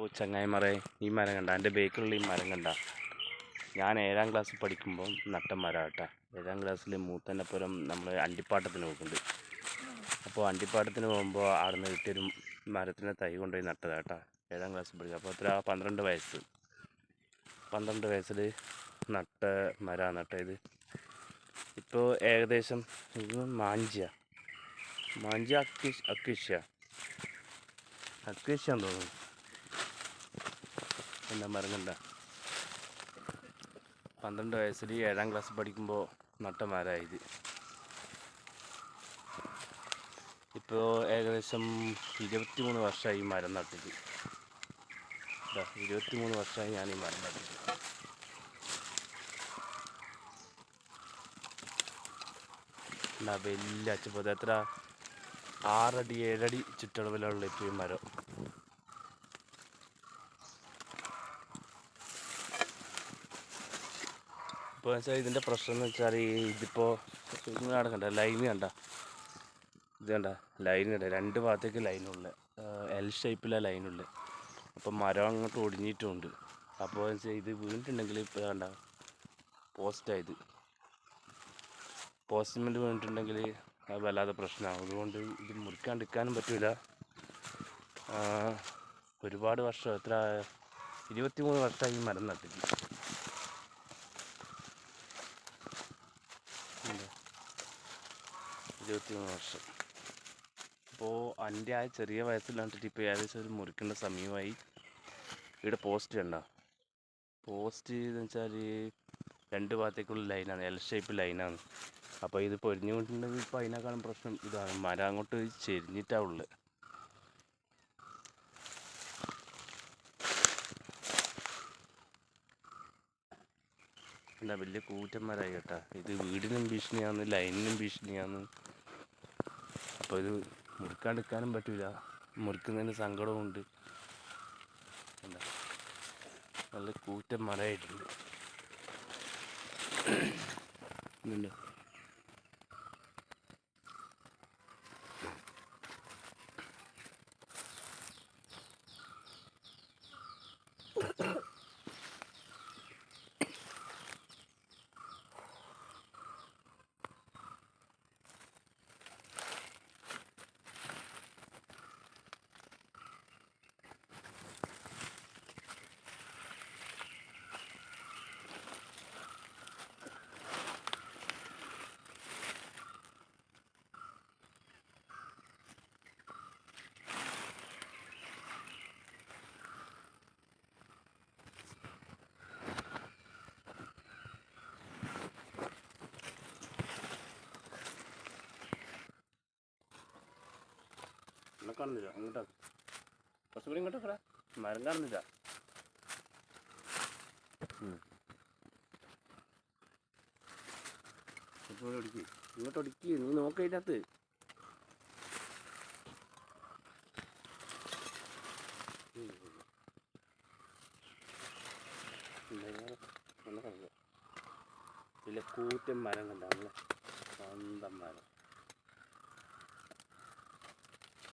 ഓ ചങ്ങായിമാരെ ഈ മരം കണ്ട എന്റെ ബേക്കിലുള്ള ഈ മരം കണ്ട. ഞാൻ ഏഴാം ക്ലാസ്സിൽ പഠിക്കുമ്പോൾ നട്ട മരം കേട്ടോ ഏഴാം ക്ലാസ്സിൽ മൂത്തന്നപ്പുറം നമ്മൾ അണ്ടിപ്പാട്ടത്തിന് പോകുന്നുണ്ട് അപ്പോൾ അണ്ടിപ്പാട്ടത്തിന് പോകുമ്പോൾ അവിടെ നിന്ന് കിട്ടിയൊരു മരത്തിന്റെ തൈ കൊണ്ടുപോയി നട്ടതാ കേട്ടാ ഏഴാം ക്ലാസ്സിൽ പഠിക്കുക അപ്പോൾ അത്ര പന്ത്രണ്ട് വയസ്സ്. പന്ത്രണ്ട് വയസ്സിൽ നട്ട മരമാണ് നട്ടത്. ഇപ്പോൾ ഏകദേശം ഇത് മാഞ്ചിയ. മാഞ്ചിയ അക്കിഷ് അക്കിഷ്യ അക്കിഷ്യാന്ന് തോന്നുന്നു. എന്താ മരങ്ങണ്ട പന്ത്രണ്ട് വയസ്സിൽ ഏഴാം ക്ലാസ് പഠിക്കുമ്പോൾ നട്ട മരമായത് ഇപ്പോൾ ഏകദേശം ഇരുപത്തി മൂന്ന് വർഷമായി മരം നട്ടിട്ട്. ഇരുപത്തി മൂന്ന് വർഷമായി ഞാൻ ഈ മരം നട്ടിട്ട്. എന്നാ വലിയ അച്ഛപ്പോ എത്ര ആറടി ഏഴടി ചുറ്റളവിലുള്ള ഇപ്പോൾ ഈ മരം. ഇപ്പോൾ വെച്ചാൽ ഇതിന്റെ പ്രശ്നം എന്ന് വെച്ചാൽ ഇതിപ്പോൾ ഇങ്ങനെ കണ്ട ലൈൻ കണ്ട? ഇത് കണ്ട? ലൈൻ കണ്ട? രണ്ട് ഭാഗത്തേക്ക് ലൈനുള്ള എൽ ഷേപ്പിലെ ലൈനുള്ള അപ്പോൾ മരം അങ്ങോട്ട് ഒടിഞ്ഞിട്ടുണ്ട്. അപ്പോൾ വെച്ചാൽ ഇത് വീണിട്ടുണ്ടെങ്കിൽ ഇപ്പോൾ കണ്ട? പോസ്റ്റായത് പോസ്റ്റ്മെന്റ് വീണിട്ടുണ്ടെങ്കിൽ അത് വല്ലാതെ പ്രശ്നമാണ് അതുകൊണ്ട് ഇത് മുറിക്കാണ്ടിരിക്കാനും പറ്റില്ല ഒരുപാട് വർഷം എത്ര ഇരുപത്തി മൂന്ന് വർഷമായി മരം നട്ടിട്ട്. ഇരുപത്തിമൂന്ന് വർഷം. അപ്പോൾ എന്റെ ആ ചെറിയ വയസ്സിൽ കണ്ടിട്ട് ഇപ്പോൾ ഏകദേശം ഒരു മുറിക്കേണ്ട സമയമായി ഇവിടെ പോസ്റ്റ് കണ്ടോ? പോസ്റ്റ് എന്ന് വെച്ചാൽ രണ്ട് ഭാഗത്തേക്കുള്ള ലൈനാണ് എൽ ഷേപ്പ് ലൈനാണ് അപ്പോൾ ഇത് പൊരിഞ്ഞു കൊണ്ടിട്ടുണ്ടെങ്കിൽ ഇപ്പോൾ അതിനേക്കാളും പ്രശ്നം ഇതാണ്. മരം അങ്ങോട്ട് ചെരിഞ്ഞിട്ടാണ് ഉള്ളത് എന്താ വലിയ കൂറ്റന്മാരായി കേട്ടാ. ഇത് വീടിനും ഭീഷണിയാണ് ലൈനിനും ഭീഷണിയാണ് അപ്പോൾ ഇത് മുറിക്കാണ്ടിരിക്കാനും പറ്റില്ല മുറിക്കുന്നതിന് സങ്കടമുണ്ട് എന്താ? നല്ല കൂറ്റൻ മരമായിട്ടുണ്ട് ഇതുണ്ടോ? എന്നെ കാണുന്നില്ല അങ്ങോട്ടാ കുറച്ചുകൂടി ഇങ്ങോട്ട് പറ മരം കാണുന്നില്ല ഇങ്ങോട്ട് ഒടുക്കി നീ നോക്ക ഇതിനകത്ത് ഉം. ഇങ്ങനെ ഒന്ന് കണ്ടോ. കൂറ്റൻ മരം കണ്ട സ്വന്തം മരം